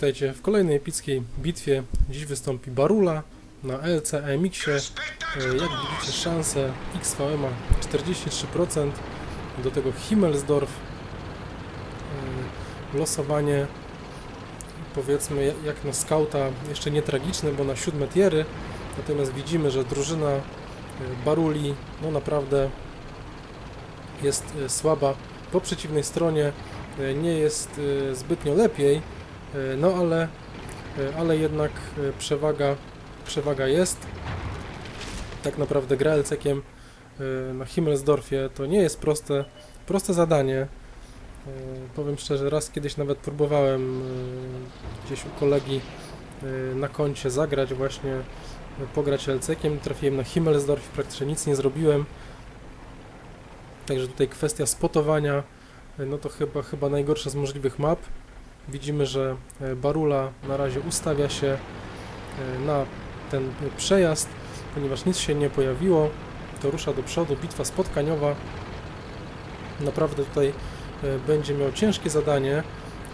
Witajcie w kolejnej epickiej bitwie. Dziś wystąpi Barula na LC AMX-ie. E, Jak widzicie szanse XVM 43%, do tego Himmelsdorf. E, Losowanie powiedzmy ja- jak na skauta jeszcze nie tragiczne, bo na siódme tiery. Natomiast widzimy, że drużyna e, Baruli no naprawdę jest słaba. Po przeciwnej stronie nie jest zbytnio lepiej, no ale, e, ale jednak e, przewaga, przewaga jest. Tak naprawdę gra LCkiem e, na Himmelsdorfie to nie jest proste, proste zadanie. E, Powiem szczerze, raz kiedyś nawet próbowałem e, gdzieś u kolegi e, na koncie zagrać właśnie, e, pograć LCkiem. Trafiłem na Himmelsdorf praktycznie nic nie zrobiłem. Także tutaj kwestia spotowania, e, no to chyba, chyba najgorsza z możliwych map. Widzimy, że e, Barula na razie ustawia się e, na ten przejazd, ponieważ nic się nie pojawiło, to rusza do przodu, bitwa spotkaniowa. Naprawdę tutaj e, będzie miał ciężkie zadanie.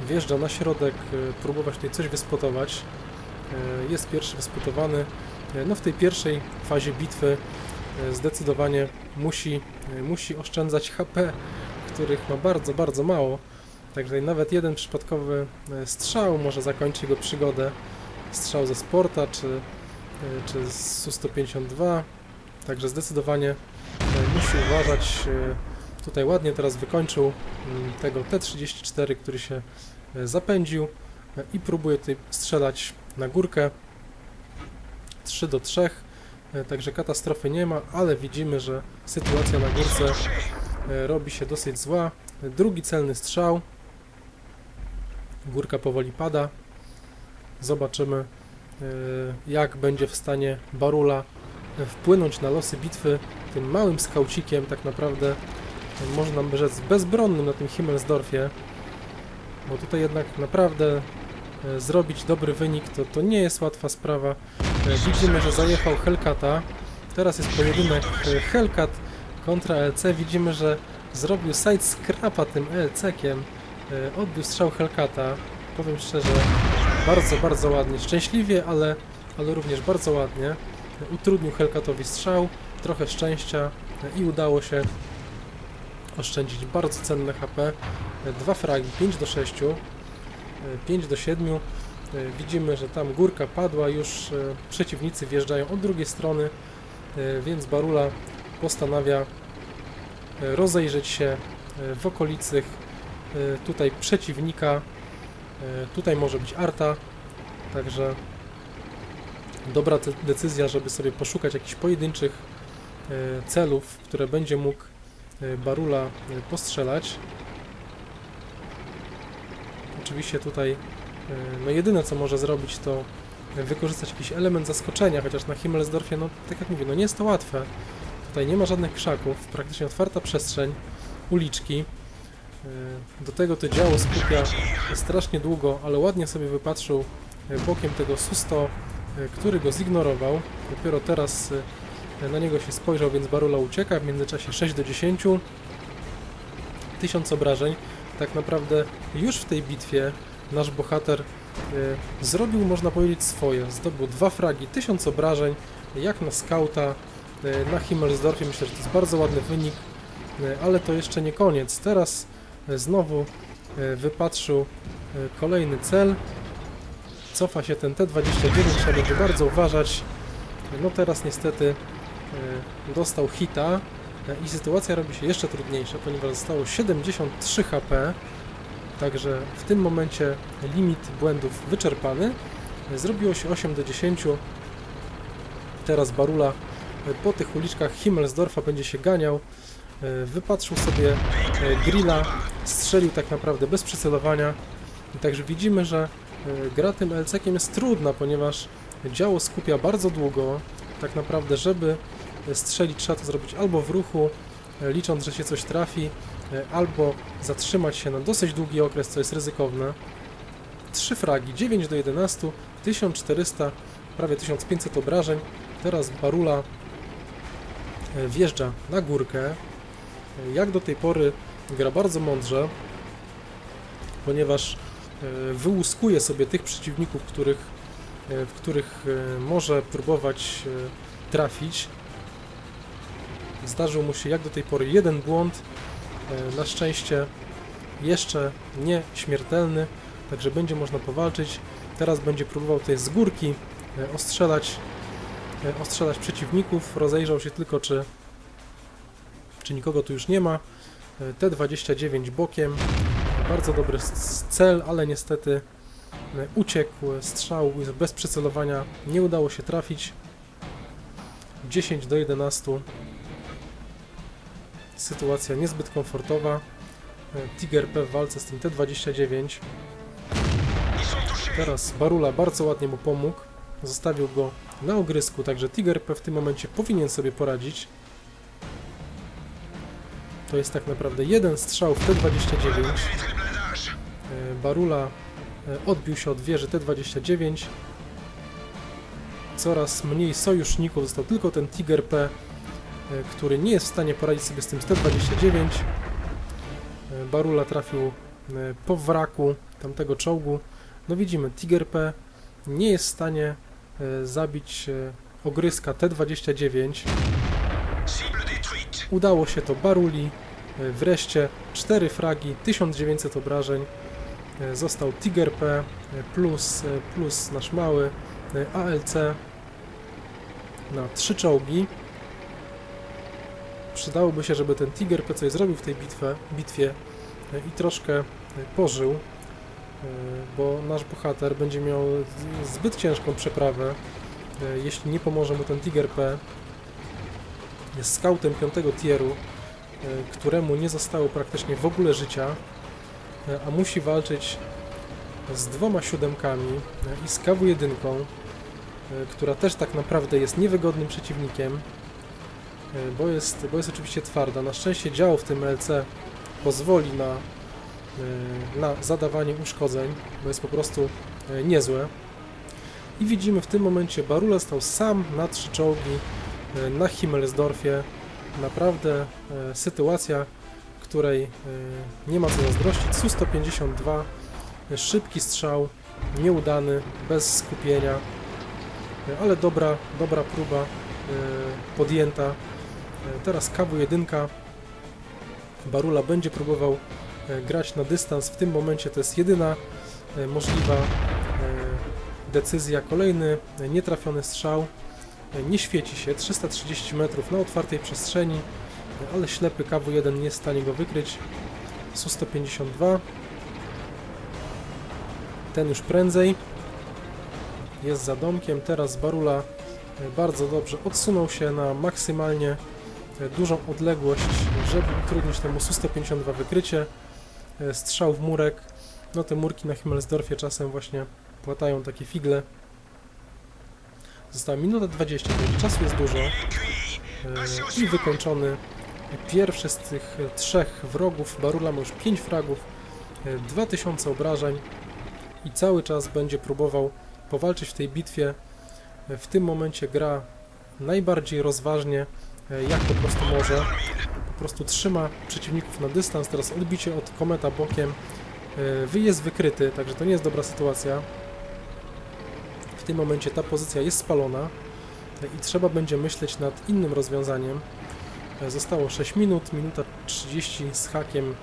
Wjeżdża na środek, próbować tutaj coś wyspotować. Jest pierwszy wyspotowany. No w tej pierwszej fazie bitwy zdecydowanie musi, musi oszczędzać HP, których ma bardzo, bardzo mało. Także nawet jeden przypadkowy e, strzał może zakończyć jego przygodę. Strzał ze Sporta czy, e, czy z Su-152. Także zdecydowanie e, musi uważać. Tutaj ładnie teraz wykończył mm, tego T-34, który się zapędził i próbuje tutaj strzelać na górkę. 3 do 3. E, Także katastrofy nie ma, ale widzimy, że sytuacja na górce robi się dosyć zła. Drugi celny strzał. Górka powoli pada. Zobaczymy, e, jak będzie w stanie Barula e, wpłynąć na losy bitwy tym małym skaucikiem, tak naprawdę e, można by rzec bezbronnym na tym Himmelsdorfie, bo tutaj jednak naprawdę zrobić dobry wynik to, to nie jest łatwa sprawa. Widzimy, że zajechał Hellcata. Teraz jest pojedynek Hellcat kontra LC. Widzimy, że zrobił side scrapa tym LC-kiem. E, Odbił strzał Hellcata. Powiem szczerze, bardzo, bardzo ładnie. Szczęśliwie, ale, ale również bardzo ładnie. Utrudnił Hellcatowi strzał, trochę szczęścia e, i udało się oszczędzić bardzo cenne HP. E, Dwa fragi, 5 do 6, 5 do 7. E, Widzimy, że tam górka padła, już przeciwnicy wjeżdżają od drugiej strony, więc Barula postanawia rozejrzeć się w okolicy tutaj przeciwnika. E, Tutaj może być Arta, także dobra decyzja, żeby sobie poszukać jakichś pojedynczych e, celów, które będzie mógł e, Barula e, postrzelać. Oczywiście tutaj e, no jedyne co może zrobić to wykorzystać jakiś element zaskoczenia, chociaż na Himmelsdorfie, no tak jak mówię, no nie jest to łatwe. Tutaj nie ma żadnych krzaków, praktycznie otwarta przestrzeń, uliczki. E, Do tego to działo skupia strasznie długo, ale ładnie sobie wypatrzył e, bokiem tego Susto, e, który go zignorował. Dopiero teraz na niego się spojrzał, więc Barula ucieka. W międzyczasie 6 do 10. 1000 obrażeń. Tak naprawdę już w tej bitwie nasz bohater zrobił, można powiedzieć, swoje. Zdobył dwa fragi, 1000 obrażeń, jak na skauta na Himmelsdorfie. Myślę, że to jest bardzo ładny wynik, ale to jeszcze nie koniec. Teraz znowu e, wypatrzył e, kolejny cel. Cofa się ten T-29, trzeba będzie bardzo uważać. No teraz niestety e, dostał hita e, i sytuacja robi się jeszcze trudniejsza, ponieważ zostało 73 HP. Także w tym momencie limit błędów wyczerpany. E, Zrobiło się 8 do 10. Teraz Barula e, po tych uliczkach Himmelsdorfa będzie się ganiał. E, Wypatrzył sobie e, grilla, strzelił tak naprawdę bez przycelowania. Także widzimy, że e, gra tym LC-kiem jest trudna, ponieważ działo skupia bardzo długo. Tak naprawdę, żeby strzelić, trzeba to zrobić albo w ruchu, licząc, że się coś trafi, albo zatrzymać się na dosyć długi okres, co jest ryzykowne. Trzy fragi, 9 do 11, 1400, prawie 1500 obrażeń. Teraz Barula wjeżdża na górkę. Jak do tej pory gra bardzo mądrze, ponieważ e, wyłuskuje sobie tych przeciwników, których, e, w których e, może próbować trafić. Zdarzył mu się jak do tej pory jeden błąd, na szczęście jeszcze nie śmiertelny, także będzie można powalczyć. Teraz będzie próbował tutaj z górki ostrzelać, ostrzelać przeciwników. Rozejrzał się tylko, czy, czy nikogo tu już nie ma. E, T-29 bokiem. Bardzo dobry cel, ale niestety e, uciekł strzał bez przycelowania. Nie udało się trafić. 10 do 11. Sytuacja niezbyt komfortowa. E, Tiger P w walce z tym T-29. Teraz Barula bardzo ładnie mu pomógł. Zostawił go na ogrysku, także Tiger P w tym momencie powinien sobie poradzić. To jest tak naprawdę jeden strzał w T-29. E, Barula e, odbił się od wieży T-29. Coraz mniej sojuszników, został tylko ten Tiger P, e, który nie jest w stanie poradzić sobie z tym T-29. E, Barula trafił po wraku tamtego czołgu. No widzimy, Tiger P nie jest w stanie zabić ogryska T-29. Udało się to Baruli. E, Wreszcie 4 fragi, 1900 obrażeń. E, Został Tiger P e, plus, plus nasz mały ALC na 3 czołgi. Przydałoby się, żeby ten Tiger P coś zrobił w tej bitwie, bitwie i troszkę pożył, bo nasz bohater będzie miał zbyt ciężką przeprawę, jeśli nie pomoże mu ten Tiger P. Jest skautem 5 tieru, e, któremu nie zostało praktycznie w ogóle życia, e, a musi walczyć z dwoma siódemkami e, i z KW-1, e, która też tak naprawdę jest niewygodnym przeciwnikiem, bo jest, bo jest oczywiście twarda. Na szczęście działo w tym LC pozwoli na, na zadawanie uszkodzeń, bo jest po prostu niezłe. I widzimy w tym momencie Barula stał sam na trzy czołgi na Himmelsdorfie. Naprawdę e, sytuacja, której e, nie ma co zazdrościć. Su-152, e, szybki strzał, nieudany, bez skupienia, e, ale dobra, dobra próba e, podjęta. E, Teraz KW1 Barula będzie próbował e, grać na dystans. W tym momencie to jest jedyna e, możliwa e, decyzja. Kolejny e, nietrafiony strzał. Nie świeci się. 330 metrów na otwartej przestrzeni, ale ślepy KW1 nie jest w stanie go wykryć. Su-152. Ten już prędzej. Jest za domkiem. Teraz Barula e, bardzo dobrze odsunął się na maksymalnie e, dużą odległość, żeby utrudnić temu Su-152 wykrycie. E, Strzał w murek. No te murki na Himmelsdorfie czasem właśnie płatają takie figle. Została minuta 20, więc czasu jest dużo. E, I wykończony pierwszy z tych e, trzech wrogów. Barula ma już 5 fragów, e, 2000 obrażeń i cały czas będzie próbował powalczyć w tej bitwie. E, W tym momencie gra najbardziej rozważnie, e, jak po prostu może. Po prostu trzyma przeciwników na dystans. Teraz odbicie od kometa bokiem. E, jest wykryty, także to nie jest dobra sytuacja. Tym momencie ta pozycja jest spalona i trzeba będzie myśleć nad innym rozwiązaniem. E, Zostało 6 minut, minuta 30 z hakiem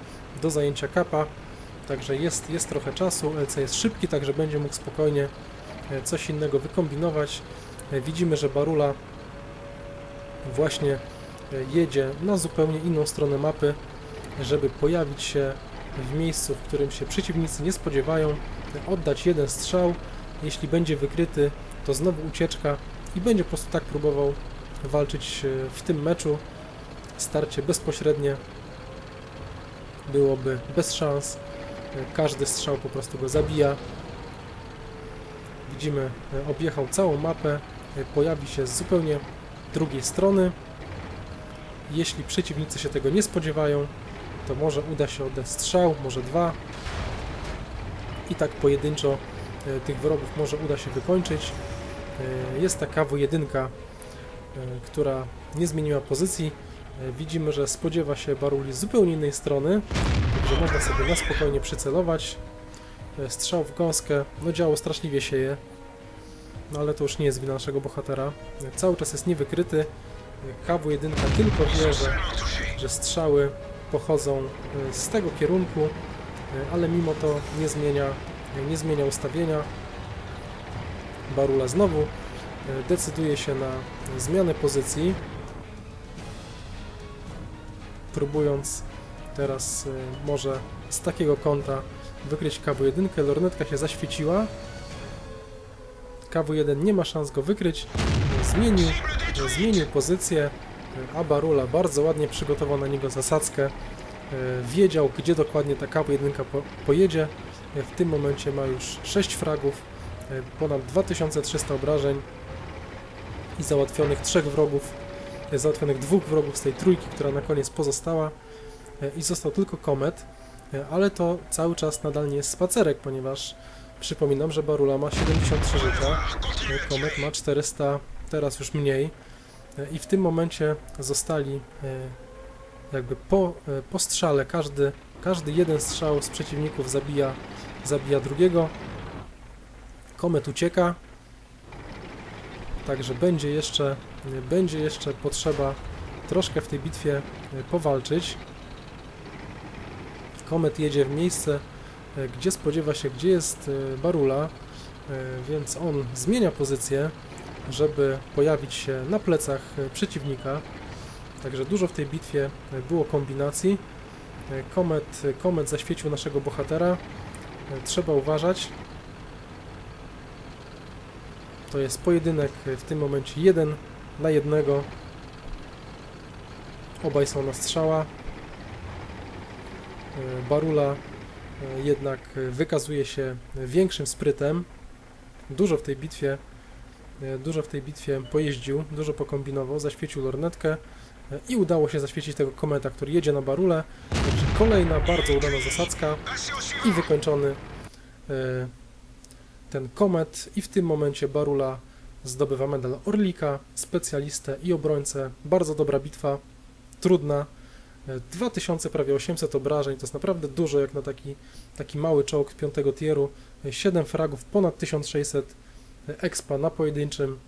do zajęcia kapa, także jest, jest trochę czasu. LC jest szybki, także będzie mógł spokojnie e, coś innego wykombinować. E, Widzimy, że Barula właśnie jedzie na zupełnie inną stronę mapy, żeby pojawić się w miejscu, w którym się przeciwnicy nie spodziewają, oddać jeden strzał. Jeśli będzie wykryty, to znowu ucieczka i będzie po prostu tak próbował walczyć e, w tym meczu. Starcie bezpośrednie byłoby bez szans. E, Każdy strzał po prostu go zabija. Widzimy, e, objechał całą mapę, pojawi się z zupełnie drugiej strony. Jeśli przeciwnicy się tego nie spodziewają, to może uda się oddać strzał, może dwa. I tak pojedynczo tych wrogów może uda się wykończyć. E, Jest ta KW1, e, która nie zmieniła pozycji. E, Widzimy, że spodziewa się Baruli z zupełnie innej strony, także można sobie na spokojnie przycelować. e, strzał w gąskę, no działo straszliwie sieje, no ale to już nie jest wina naszego bohatera. E, Cały czas jest niewykryty, E, KW1 tylko wie, że, że strzały pochodzą e, z tego kierunku, e, ale mimo to nie zmienia, e, nie zmienia ustawienia. Barula znowu e, decyduje się na zmianę pozycji, próbując teraz e, może z takiego kąta wykryć KW1. Lornetka się zaświeciła. KW1 nie ma szans go wykryć. Zmienił, zmienił pozycję, e, a Barula bardzo ładnie przygotował na niego zasadzkę. Wiedział, gdzie dokładnie ta KW1 po, pojedzie. W tym momencie ma już 6 fragów, e, ponad 2300 obrażeń i załatwionych trzech wrogów, e, załatwionych dwóch wrogów z tej trójki, która na koniec pozostała e, i został tylko komet, ale to cały czas nadal nie jest spacerek, ponieważ przypominam, że Barula ma 73 życia, komet ma 400, teraz już mniej i w tym momencie zostali jakby po, po strzale, każdy, każdy jeden strzał z przeciwników zabija, zabija drugiego, komet ucieka, Także będzie jeszcze, będzie jeszcze potrzeba troszkę w tej bitwie e, powalczyć. Komet jedzie w miejsce, e, gdzie spodziewa się, gdzie jest e, Barula, więc on zmienia pozycję, żeby pojawić się na plecach przeciwnika. Także dużo w tej bitwie było kombinacji. E, Komet, komet zaświecił naszego bohatera. E, Trzeba uważać. To jest pojedynek w tym momencie jeden na jednego. Obaj są na strzała. E, Barula e, jednak wykazuje się większym sprytem. Dużo w tej bitwie e, dużo w tej bitwie pojeździł, dużo pokombinował, zaświecił lornetkę e, i udało się zaświecić tego kometa, który jedzie na Barulę. Także kolejna bardzo udana zasadzka i wykończony e, ten komet i w tym momencie Barula zdobywa medal Orlika, specjalistę i obrońcę. Bardzo dobra bitwa, trudna. E, 2000, prawie 800 obrażeń, to jest naprawdę dużo jak na taki, taki mały czołg piątego tieru. 7 fragów, ponad 1600 expa na pojedynczym.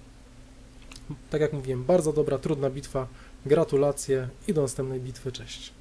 Tak jak mówiłem, bardzo dobra, trudna bitwa. Gratulacje i do następnej bitwy, cześć.